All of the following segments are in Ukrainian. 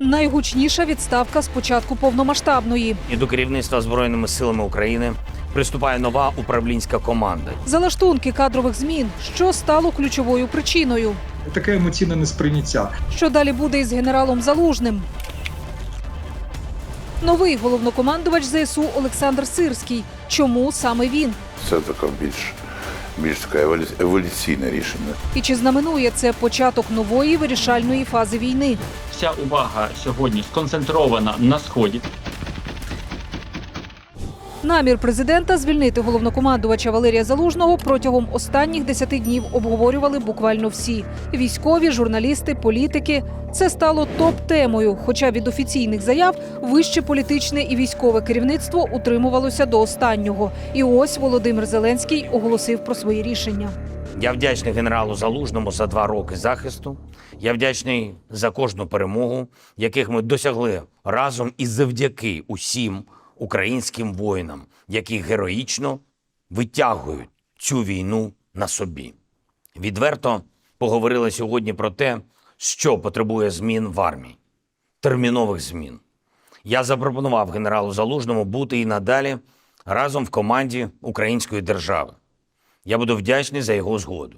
Найгучніша відставка з початку повномасштабної. І до керівництва Збройними силами України приступає нова управлінська команда. Залаштунки кадрових змін, що стало ключовою причиною. таке емоційне несприйняття. Що далі буде із генералом Залужним? Новий головнокомандувач ЗСУ Олександр Сирський. Чому саме він? Це таке більш, більш таке еволю- еволюційне рішення. І чи знаменує це початок нової вирішальної фази війни? Вся увага сьогодні сконцентрована на сході. Намір президента звільнити головнокомандувача Валерія Залужного протягом останніх 10 днів обговорювали буквально всі: військові, журналісти, політики. Це стало топ-темою. Хоча від офіційних заяв вище політичне і військове керівництво утримувалося до останнього. І ось Володимир Зеленський оголосив про свої рішення. Я вдячний генералу Залужному за два роки захисту. Я вдячний за кожну перемогу, яких ми досягли разом і завдяки усім українським воїнам, які героїчно витягують цю війну на собі. Відверто поговорили сьогодні про те, що потребує змін в армії, термінових змін. Я запропонував генералу Залужному бути і надалі разом в команді української держави. Я буду вдячний за його згоду.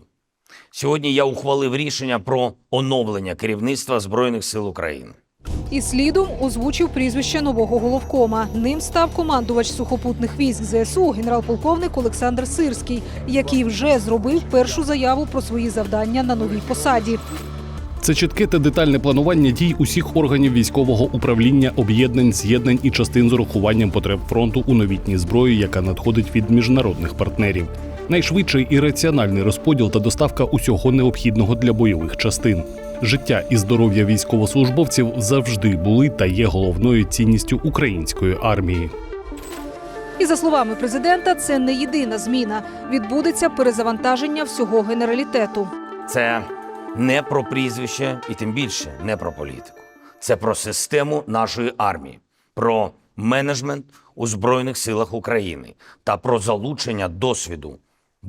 Сьогодні я ухвалив рішення про оновлення керівництва Збройних сил України. І слідом озвучив прізвище нового головкома. Ним став командувач сухопутних військ ЗСУ генерал-полковник Олександр Сирський, який вже зробив першу заяву про свої завдання на новій посаді. Це чітке та детальне планування дій усіх органів військового управління, об'єднань, з'єднань і частин з урахуванням потреб фронту у новітній зброї, яка надходить від міжнародних партнерів. Найшвидший і раціональний розподіл та доставка усього необхідного для бойових частин. Життя і здоров'я військовослужбовців завжди були та є головною цінністю української армії. І за словами президента, це не єдина зміна. Відбудеться перезавантаження всього генералітету. Це не про прізвище і тим більше не про політику. Це про систему нашої армії, про менеджмент у Збройних силах України та про залучення досвіду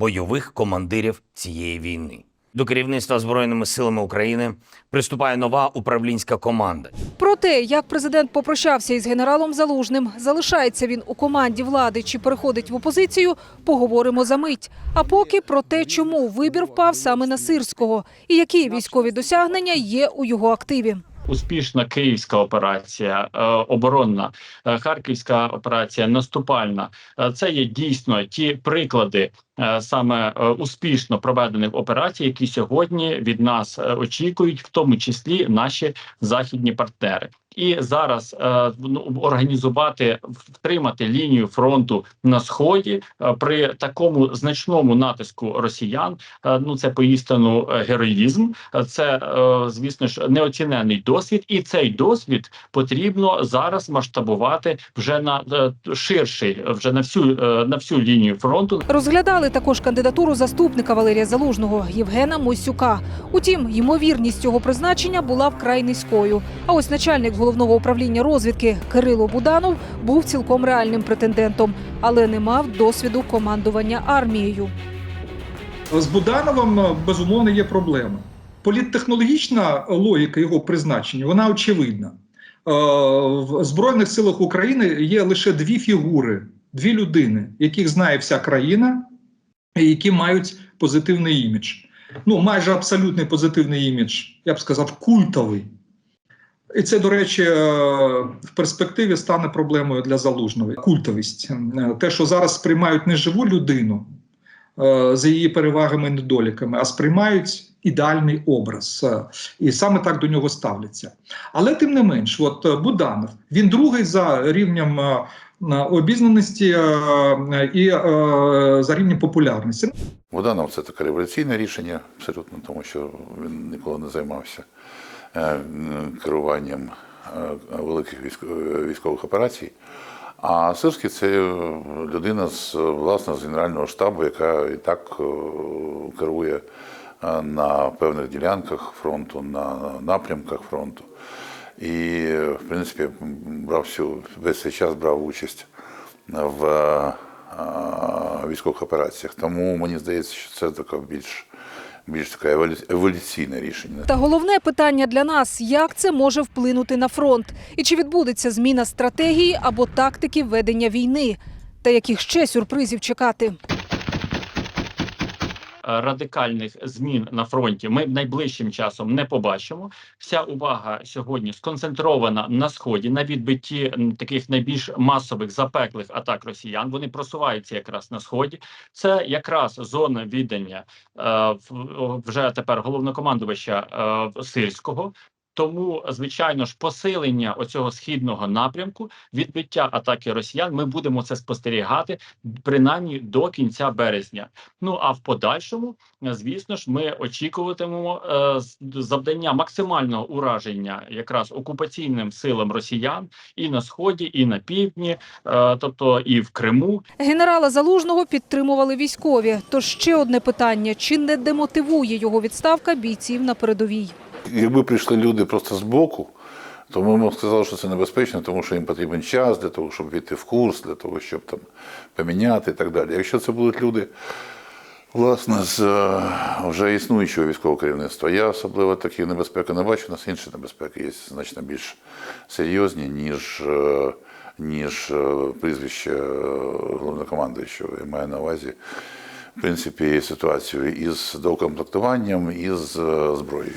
бойових командирів цієї війни. До керівництва Збройними силами України приступає нова управлінська команда. Про те, як президент попрощався із генералом Залужним, залишається він у команді влади чи переходить в опозицію, поговоримо за мить. А поки про те, чому вибір впав саме на Сирського і які військові досягнення є у його активі. Успішна київська операція, е, оборонна, е, харківська операція, наступальна. Е, Це є дійсно ті приклади саме е, успішно проведених операцій, які сьогодні від нас е, очікують, в тому числі наші західні партнери. І зараз е, ну, організувати втримати лінію фронту на сході е, при такому значному натиску росіян. е, ну це поістину е, героїзм. Е, Це е, звісно ж неоцінений досвід, і цей досвід потрібно зараз масштабувати вже на е, ширший, вже на всю е, на всю лінію фронту. Розглядали також кандидатуру заступника Валерія Залужного Євгена Мойсюка. Утім, ймовірність цього призначення була вкрай низькою. А ось начальник головного управління розвідки Кирило Буданов був цілком реальним претендентом, але не мав досвіду командування армією. З Будановим е, безумовно є проблема. Політтехнологічна логіка його призначення вона очевидна. Е, В Збройних силах України є лише дві фігури, дві людини, яких знає вся країна, які мають позитивний імідж. Ну, майже абсолютний позитивний імідж, я б сказав, культовий. І це, до речі, е, в перспективі стане проблемою для залужного. Культовість. Е, Те, що зараз сприймають не живу людину е, за її перевагами і недоліками, а сприймають ідеальний образ. І саме так до нього ставляться. Але тим не менш, от Буданов, він другий за рівнем обізнаності е, і е, за рівнем популярності. Буданов це таке революційне рішення, абсолютно, тому що він ніколи не займався е, керуванням великих військових операцій. А Сирський це людина з власне з генерального штабу, яка і так керує на певних ділянках фронту, на напрямках фронту. І, е, в принципі, брав всю весь цей час брав участь в е, військових операціях. Тому мені здається, що це така більш більш еволю- еволюційне рішення. Та головне питання для нас: як це може вплинути на фронт, і чи відбудеться зміна стратегії або тактики ведення війни, та яких ще сюрпризів чекати. Радикальних змін на фронті ми найближчим часом не побачимо. Вся увага сьогодні сконцентрована на сході, на відбитті таких найбільш масових запеклих атак росіян. Вони просуваються якраз на сході. Це якраз зона віддання е, вже тепер головнокомандувача е, сирського. Тому, звичайно ж, посилення оцього східного напрямку, відбиття атаки росіян, ми будемо це спостерігати принаймні до кінця березня. Ну а в подальшому, е, звісно ж, ми очікуватимемо е, завдання максимального ураження якраз окупаційним силам росіян і на сході, і на півдні, е, тобто і в Криму. Генерала Залужного підтримували військові. Тож ще одне питання: чи не демотивує його відставка бійців на передовій? Якби прийшли люди просто з боку, то ми б сказали, що це небезпечно, тому що їм потрібен час для того, щоб війти в курс, для того, щоб там поміняти і так далі. Якщо це будуть люди, власне, з е, вже існуючого військового керівництва, я особливо такі небезпеки не бачу. У нас інші небезпеки є значно більш серйозні, ніж, е, ніж е, прізвище головнокомандуючого. Я маю на увазі. В принципі, ситуацію із доукомплектуванням, і з е, зброєю.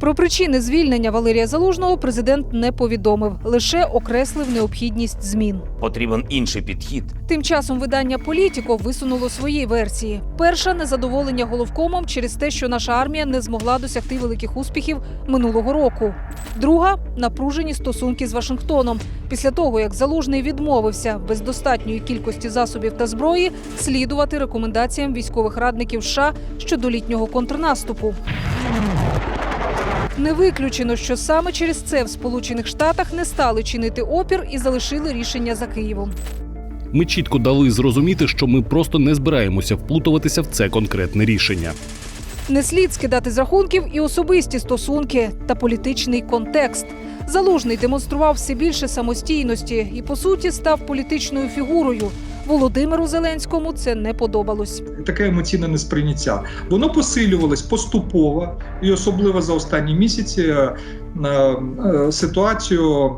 Про причини звільнення Валерія Залужного президент не повідомив, лише окреслив необхідність змін. Потрібен інший підхід. Тим часом видання Політіко висунуло свої версії. Перша незадоволення головкомом через те, що наша армія не змогла досягти великих успіхів минулого року. Друга напружені стосунки з Вашингтоном. Після того, як залужний відмовився без достатньої кількості засобів та зброї слідувати рекомендаціям військових радників США щодо літнього контрнаступу. Не виключено, що саме через це в Сполучених Штатах не стали чинити опір і залишили рішення за Києвом. Ми чітко дали зрозуміти, що ми просто не збираємося вплутуватися в це конкретне рішення. Не слід скидати з рахунків і особисті стосунки та політичний контекст. Залужний демонстрував все більше самостійності і, по суті, став політичною фігурою. Володимиру Зеленському це не подобалось. таке емоційне несприйняття. Воно посилювалось поступово, і особливо за останні місяці е, е, ситуацію,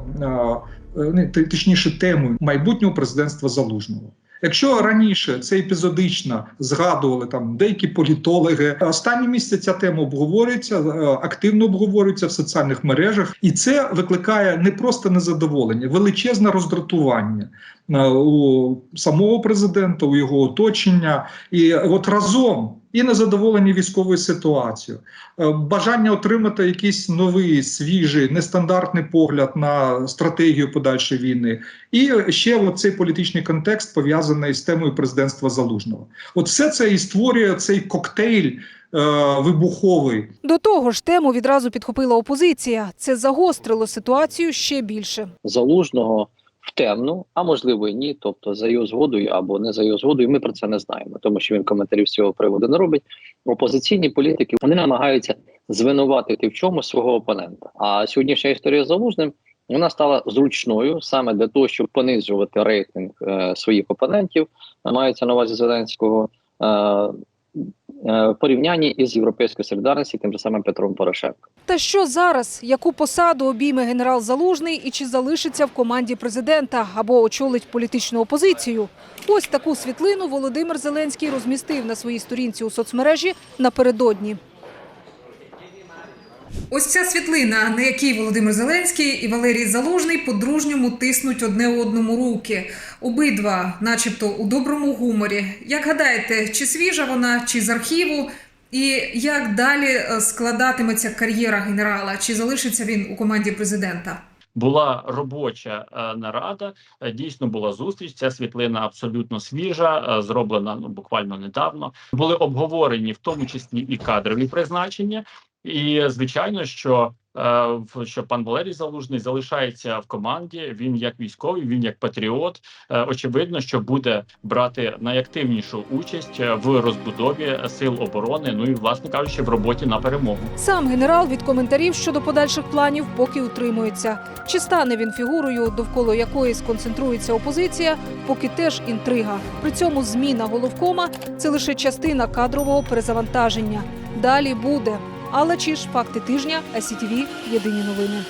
е, точніше, тему майбутнього президентства Залужного. Якщо раніше це епізодично згадували там деякі політологи, останні місяці ця тема обговорюється, е, активно обговорюється в соціальних мережах, і це викликає не просто незадоволення, величезне роздратування е, у самого президента, у його оточення, і от разом і незадоволені військовою ситуацією, е, бажання отримати якийсь новий, свіжий, нестандартний погляд на стратегію подальшої війни, і ще цей політичний контекст пов'язаний з темою президентства Залужного. От все це і створює цей коктейль е, вибуховий, До того ж, тему відразу підхопила опозиція. Це загострило ситуацію ще більше. залужного в темну, а можливо і ні, тобто за його згодою або не за його згодою. Ми про це не знаємо, тому що він коментарів з цього приводу не робить. Опозиційні політики вони намагаються звинуватити в чому свого опонента. А сьогоднішня історія з залужним вона стала зручною саме для того, щоб понижувати рейтинг е, своїх опонентів. Мається на увазі Зеленського. Е, в порівнянні із європейською солідарністю, тим же самим Петром Порошенком. Та що зараз? Яку посаду обійме генерал Залужний і чи залишиться в команді президента або очолить політичну опозицію? Ось таку світлину Володимир Зеленський розмістив на своїй сторінці у соцмережі напередодні. Ось ця світлина, на якій Володимир Зеленський і Валерій Залужний по-дружньому тиснуть одне одному руки. Обидва, начебто, у доброму гуморі. Як гадаєте, чи свіжа вона, чи з архіву? І як далі е, складатиметься кар'єра генерала? Чи залишиться він у команді президента? Була робоча е, нарада, е, дійсно була зустріч. Ця світлина абсолютно свіжа, зроблена ну буквально недавно. Були обговорені в тому числі і кадрові призначення. І звичайно, що, е, що пан Валерій Залужний залишається в команді. Він як військовий, він як патріот. Е, очевидно, що буде брати найактивнішу участь е, в розбудові сил оборони. Ну і власне кажучи, в роботі на перемогу. Сам генерал від коментарів щодо подальших планів поки утримується. Чи стане він фігурою, довкола якої сконцентрується опозиція, поки теж інтрига. При цьому зміна головкома це лише частина кадрового перезавантаження. далі буде. Алла Чіш, факти тижня, СІТВ, єдині новини.